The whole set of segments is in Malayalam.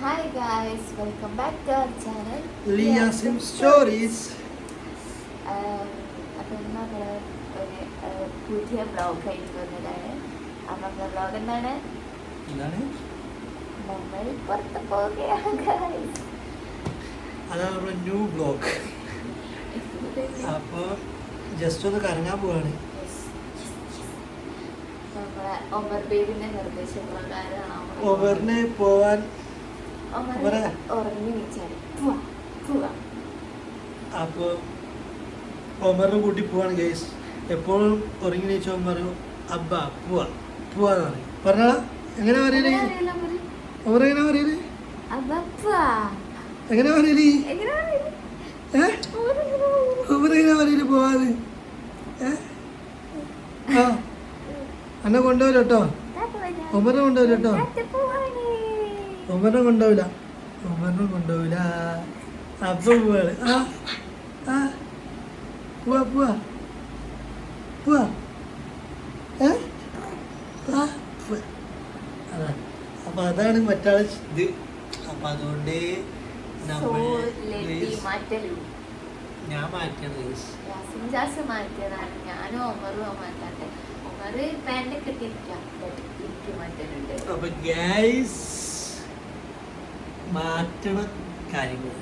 Hi guys welcome back to our channel Liya SIM stories അപ്പം ഇന്ന് നമ്മൾ ഒരു പുതിയ ബ്ലോഗ് ആയിട്ട് വന്നതാണ് നമ്മുടെ ബ്ലോഗ് എന്താണ്? നമ്മൾ പുറത്ത് പോകുകയാണ് ഗായ്സ് അതാണ് നമ്മുടെ ന്യൂ ബ്ലോഗ് അപ്പോൾ ജസ്റ്റ് ഒന്ന് കറങ്ങാൻ പോവാണ്. ഒമർ ബേബിന്റെ നിർദ്ദേശപ്രകാരമാണ്. ഓവറിന് പോവാൻ അപ്പോൾ ഒമറിനെ കൂട്ടി പോവാണ് ഗൈസ് എപ്പോഴും ഉറങ്ങി നീച്ച ഒമർ അബ്ബ പൂവ പോവാന്ന് പറയും. പറഞ്ഞാ എങ്ങനെ പറയൽ? ഒമർ എങ്ങനെ പറയൽ? എങ്ങനെ പറയൽ? ഒമർ എങ്ങനെ പറയൽ? പോവാന്ന് ആ. എന്നെ കൊണ്ടുവരും കേട്ടോ. ഒമറിനെ കൊണ്ടുവരും കേട്ടോ. ഒമറിനെ കൊണ്ടുപോവില്ല. ഉമ്മനെ കൊണ്ടുപോവില്ല. അപ്പൊ പോവാണ്. ആ ആ. പോവാ പോവാ. പോവാ. ഏ? ആ അപ്പൊ അതാണ് മറ്റാളെ ഇത്. അപ്പൊ അതുകൊണ്ട് നമ്മൾ. ഞാൻ മാറ്റിയത് guys. യാസിൻ ജാസ് മാറ്റിയതാണ്. ഞാനും ഒമറും മാറ്റാട്ടെ ഒമർ പാന്റ് കിട്ടിയിരിക്കാം എനിക്ക് മാറ്റലുണ്ട്. അപ്പൊ ഗൈസ് മാറ്റണ കാര്യങ്ങൾ.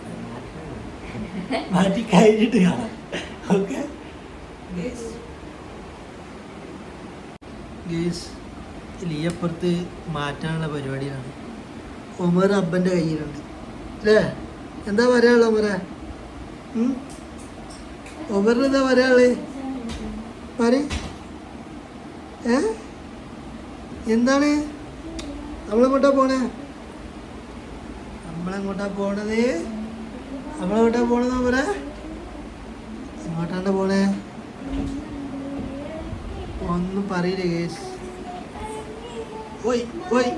മാറ്റി കഴിഞ്ഞിട്ട് കാണാം. ഓക്കെ? ലിയപ്പുറത്ത് മാറ്റാനുള്ള പരിപാടിയാണ്. ഉമർ അബ്ബന്റെ കയ്യിലുണ്ട്. അല്ലേ? എന്താ പറയാനുള്ള ഒമറെ ഉമറിന് എന്താ പറയാൾ പറ ഏ? എന്താണ്? നമ്മളിങ്ങോട്ടാ പോണേ? നമ്മളെങ്ങോട്ടാ പോണത്? നമ്മളെങ്ങോട്ടാ പോണത് അവരെ? എങ്ങോട്ടാണ് പോണേ? ഒന്നും പറയില്ല കേസ് ഓയ് ഓയ്.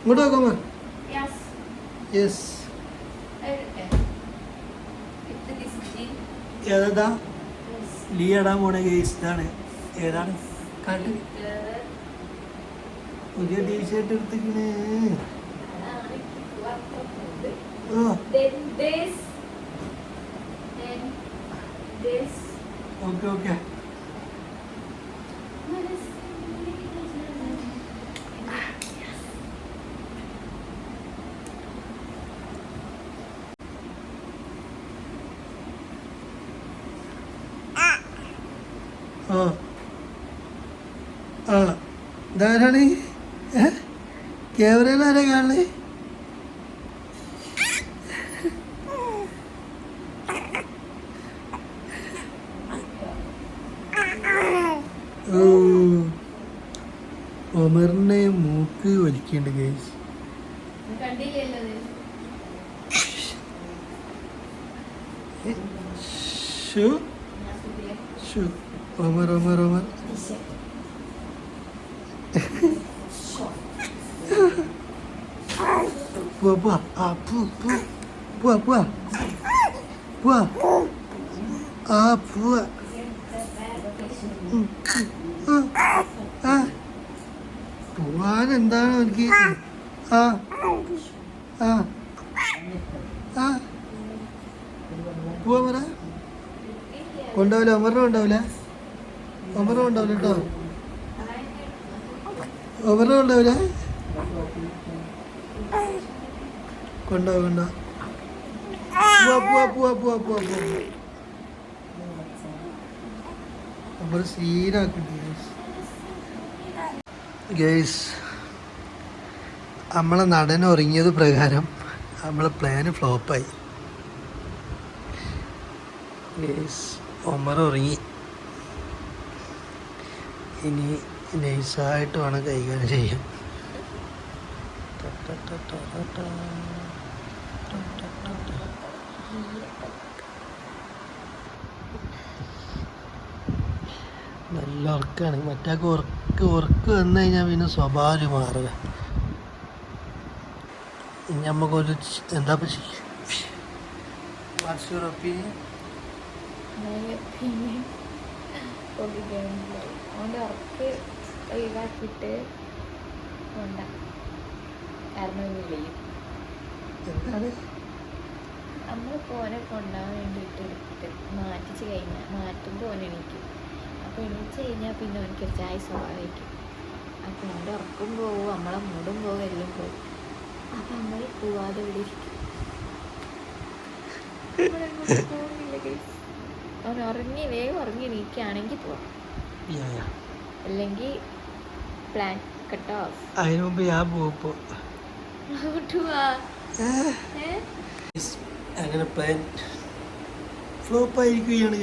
ഇങ്ങോട്ട് നോക്കാമോ യെസ് ഏതാ? ലീ ഇടാൻ പോണ കേസ് ഇതാണ്. ഏതാണ്? കണ്ടു പുതിയ ടീഷർട്ട് എടുത്തിക്കണേ Then this, then this. Okay okay ആ. ആ. ഇതാരാണ്? ക്യാമറയിൽ ആരാ കാണണേ ഓ ഒമറിനെ മൂക്ക് വലിക്കേണ്ട ഗൈസ് ഒമർ ഒമർ ഒമർ പോവാ ആ പോവാ ആ. പോവാൻ എന്താണ് എനിക്ക് ആ. ആ. ആ. പോവാ പറ കൊണ്ടാവില്ല ഒമറിനും ഉണ്ടാവില്ല ഒമറിനെ ഉണ്ടാവില്ല കേട്ടോ. ഒമറിനെ ഉണ്ടാവില്ല കൊണ്ടാവും കൊണ്ടാ. പോവാ പോവാ പോവാ പോവാ പോവാ പോവാ. നമ്മൾ സീനാക്കുന്നുണ്ട് ഗേസ് നമ്മളെ നടൻ ഉറങ്ങിയത് പ്രകാരം നമ്മളെ പ്ലാന് ഫ്ലോപ്പായി ഗേസ് ഒമർ ഉറങ്ങി ഇനി നൈസായിട്ട് വേണം കൈകാര്യം ട ട ട ട. ട ട ട ട. നല്ല ഉറക്കാണ്. മറ്റൊക്കെ ഉറക്ക് ഉറക്ക് വന്നു കഴിഞ്ഞാൽ പിന്നെ സ്വഭാവം മാറുക. ഇനി നമുക്കൊരു എന്താ ചെയ്യുക വാട്സ് യുവർ ഒപ്പീനിയൻ ഉറക്ക് ഒഴിവാക്കിയിട്ട് കാരണം ഇനി എന്താണ്? നമ്മൾ പോനെ കൊണ്ടാൻ വേണ്ടിയിട്ട് എടുത്ത് മാറ്റിച്ച് കഴിഞ്ഞാൽ മാറ്റുമ്പോൾ അപ്പോൾ എണീച്ച് കഴിഞ്ഞാൽ പിന്നെ എനിക്കൊരു ചായ സ്വാഭാവിക്കും അപ്പോൾ എന്റെ ഉറക്കം പോവും നമ്മളെ മൂടും പോവും എല്ലാം പോവും. അപ്പം നമ്മൾ പോവാതെ ഇവിടെ ഇരിക്കും. അവൻ ഉറങ്ങി വേഗം ഉറങ്ങി എണീക്കുകയാണെങ്കിൽ പോവാം. അല്ലെങ്കിൽ പ്ലാൻ കട്ട് ഓഫ് അതിന് മുമ്പ് ഞാൻ ഏ? അങ്ങനെ പ്ലാൻ ഫ്ലോപ്പ് ആയിരിക്കുകയാണ്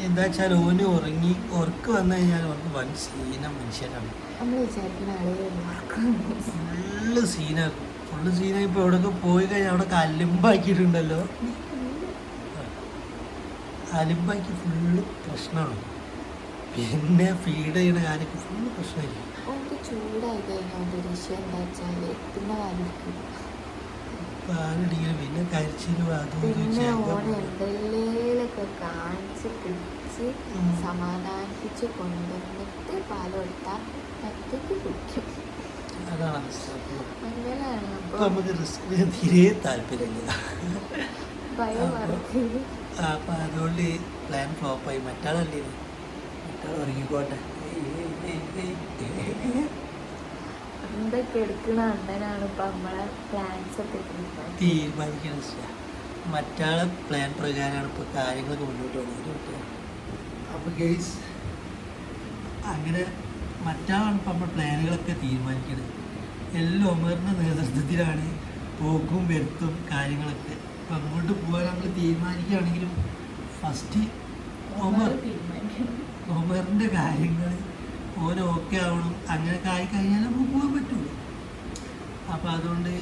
എന്താ വെച്ചാൽ ഓന് ഉറങ്ങി ഉറക്ക് വന്നു കഴിഞ്ഞാൽ ഓർക്ക് വൻ സീന വിചാരിക്കുന്ന ആളുകൾ ഉറക്കം ഫുള്ള് സീനായി ഇപ്പോൾ എവിടെയൊക്കെ പോയി കഴിഞ്ഞാൽ അവിടെ അലിമ്പാക്കിയിട്ടുണ്ടല്ലോ അലിമ്പാക്കി ഫുള്ള് പ്രശ്നമാണ് പിന്നെ ഫീഡ് ചെയ്യുന്ന കാര്യമൊക്കെ ഫുള്ള് പ്രശ്നമായിരിക്കും. ചൂടായി കഴിഞ്ഞാൽ എന്താ വെച്ചാൽ പിന്നെ കരിച്ചിലും അതും കാണിച്ച് പിടിച്ച്. സമാധാനിപ്പിച്ച് കൊണ്ടുവന്നിട്ട് പാൽ കൊടുത്താൽ ഒറ്റയ്ക്ക് കുടിക്കും നമുക്ക് തീരെ താല്പര്യമില്ല അപ്പൊ- അതുകൊണ്ട് പ്ലാൻ ഫ്ലോപ്പായി മറ്റാളല്ലേ? മറ്റാൾ ഉറങ്ങിക്കോട്ടെ എന്തൊക്കെ എടുക്കണ അണ്ണനാണ് ഇപ്പം നമ്മളെ പ്ലാൻസ് ഒക്കെ. തീരുമാനിക്കണം. മറ്റാളെ പ്ലാൻ പ്രകാരമാണ് ഇപ്പോൾ കാര്യങ്ങളൊക്കെ മുന്നോട്ട് പോകുന്നത് അപ്പോൾ ഗെയ്സ് അങ്ങനെ മറ്റാളാണ് ഇപ്പോൾ നമ്മൾ പ്ലാനുകളൊക്കെ തീരുമാനിക്കുന്നത് എല്ലാം ഒമറിന്റെ നേതൃത്വത്തിലാണ് പോക്കും വരുത്തും കാര്യങ്ങളൊക്കെ. അപ്പം അങ്ങോട്ട് പോകാൻ നമ്മൾ തീരുമാനിക്കുകയാണെങ്കിലും ഫസ്റ്റ് ഒമർ ഒമറിന്റെ കാര്യങ്ങൾ ഓരോ ഓക്കെ ആവണം. അങ്ങനെ കഴിഞ്ഞാൽ നമുക്ക് പോകാൻ പറ്റുള്ളൂ അപ്പോൾ അതുകൊണ്ട്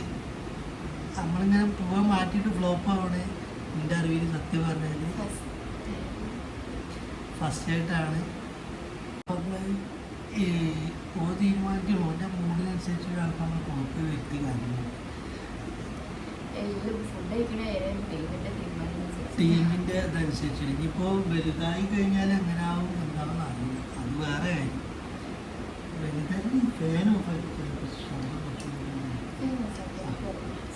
നമ്മളിങ്ങനെ പോകാൻ മാറ്റിയിട്ട് ഫ്ലോപ്പ് ആവണേ അറിവിൽ സത്യം പറഞ്ഞാൽ ഫസ്റ്റ് ആയിട്ടാണ്. ഈ ഓ തീരുമാനിക്കും ഓന്റെ മൂഡിനനുസരിച്ച് ആൾക്കാർ പോക്ക് വ്യക്തി കാര്യങ്ങൾ ടീമിന്റെ അതനുസരിച്ച്. ഇനിയിപ്പോൾ വലുതായി കഴിഞ്ഞാൽ എങ്ങനെ ആവും എന്താണെന്ന് അറിയില്ല. അത് വേറെ കാര്യം. വലുതായി ഫാൻ ഓഫ്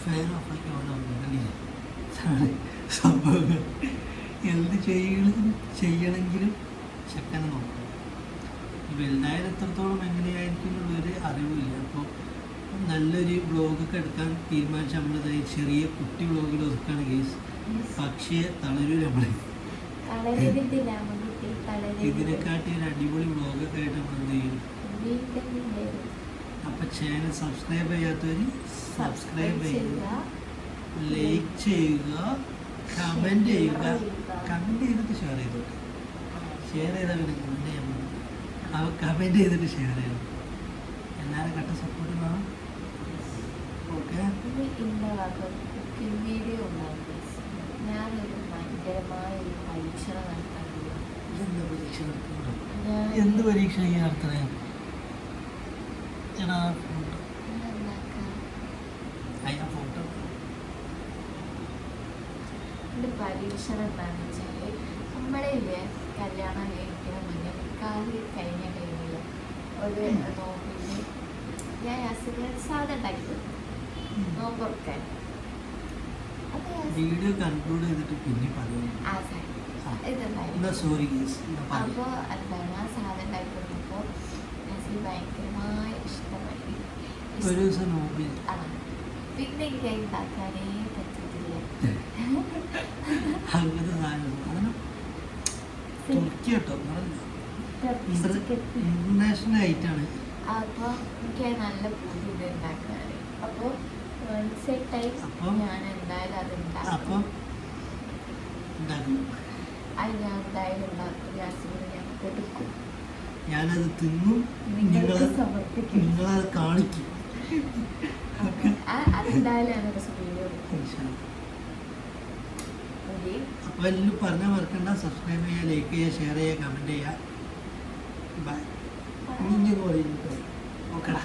ഉണ്ടെങ്കിൽ സംഭവങ്ങൾ എന്ത് ചെയ്യണം ചെയ്യണമെങ്കിലും ചെക്കനെ നോക്കണം. ഈ വലുതായാലും എത്രത്തോളം എങ്ങനെയായിരിക്കും എന്നുള്ളൊരു അറിവില്ല. അപ്പോൾ നല്ലൊരു ബ്ലോഗൊക്കെ എടുക്കാൻ തീരുമാനിച്ച നമ്മൾ ചെറിയ കുട്ടി ബ്ലോഗിൽ ഒതുക്കാണ് കേസ് പക്ഷേ തളരൂ നമ്മളെ. ഇതിനെക്കാട്ടി ഒരു അടിപൊളി ബ്ലോഗൊക്കെ ആയിട്ട് നമ്മൾ എന്ത് ചെയ്യും അപ്പോൾ ചാനൽ സബ്സ്ക്രൈബ് ചെയ്യാത്തവർ സബ്സ്ക്രൈബ് ചെയ്യുക ലൈക്ക് ചെയ്യുക കമന്റ് ചെയ്യുക. കമന്റ് ചെയ്തിട്ട് ഷെയർ ചെയ്തോട്ടെ ഷെയർ ചെയ്താൽ പിന്നെ കമന്റ് ചെയ്യാൻ പറ്റും അവ കമന്റ് ചെയ്തിട്ട് ഷെയർ ചെയ്യണം എല്ലാവരും കട്ട സപ്പോർട്ട് വേണം ഓക്കെ വീഡിയോ ഉണ്ടാക്കി ഞാനൊരു ഭയങ്കരമായ ഒരു പരീക്ഷണം. എന്ത് പരീക്ഷ നടത്തുന്നത് ഞാൻ എന്ത് പരീക്ഷ ഈ നടത്തണേ എടാ ഫോട്ടോ ഞാൻ ഉണ്ടാക്കാം. അയ്യാ ഫോട്ടോ എന്റെ പരീക്ഷണം എന്താണെന്ന് വെച്ചാൽ നമ്മളില്ലേ കല്യാണം കഴിക്കുന്ന മുന്നേ കാൽ കഴിഞ്ഞ ടൈമിൽ ഒരു നോമ്പിന് ഞാൻ അസുഖം സാധനം ഉണ്ടാക്കി തന്നു. നോമ്പ് തുറക്കാൻ. അപ്പോൾ യാസിൻ വീഡിയോ കൺക്ലൂഡ് ചെയ്തിട്ട് പിന്നെ അപ്പോൾ എന്താണ് ആ സാധനം ഉണ്ടാക്കി യാസിന് ഭയങ്കരമായി ഇഷ്ടമായി. ഒരു ദിവസം പിന്നെ എനിക്ക് ഉണ്ടാക്കാനേ അങ്ങനത്തെ സാധനം തുർക്കി കേട്ടോ ഇന്റർനാഷണൽ ആയിട്ടാണ്. അപ്പോൾ എനിക്ക് നല്ല പൂതി ഇത് ഉണ്ടാക്കാൻ അപ്പോൾ വൺസ് എ ടൈം അപ്പം- ഞാൻ എന്തായാലും അത് ഉണ്ടാക്കും. അപ്പം ഉണ്ടാക്കും അത് ഞാൻ എന്തായാലും ഉണ്ടാക്കും ഗ്യാസിന് ഞാൻ കൊടുക്കും. ഞാനത് തിന്നും സമർപ്പിക്കും. നിങ്ങളത് കാണിക്കും. അതെന്തായാലും ഞാനൊരു വീഡിയോ ഓക്കെ അപ്പോൾ എല്ലാം പറഞ്ഞ മറക്കണ്ട സബ്സ്ക്രൈബ് ചെയ്യുക ലൈക്ക് ചെയ്യുക ഷെയർ ചെയ്യുക കമന്റ് ചെയ്യുക. ബൈ ഇനി പറയുന്നു ഓക്കെടാ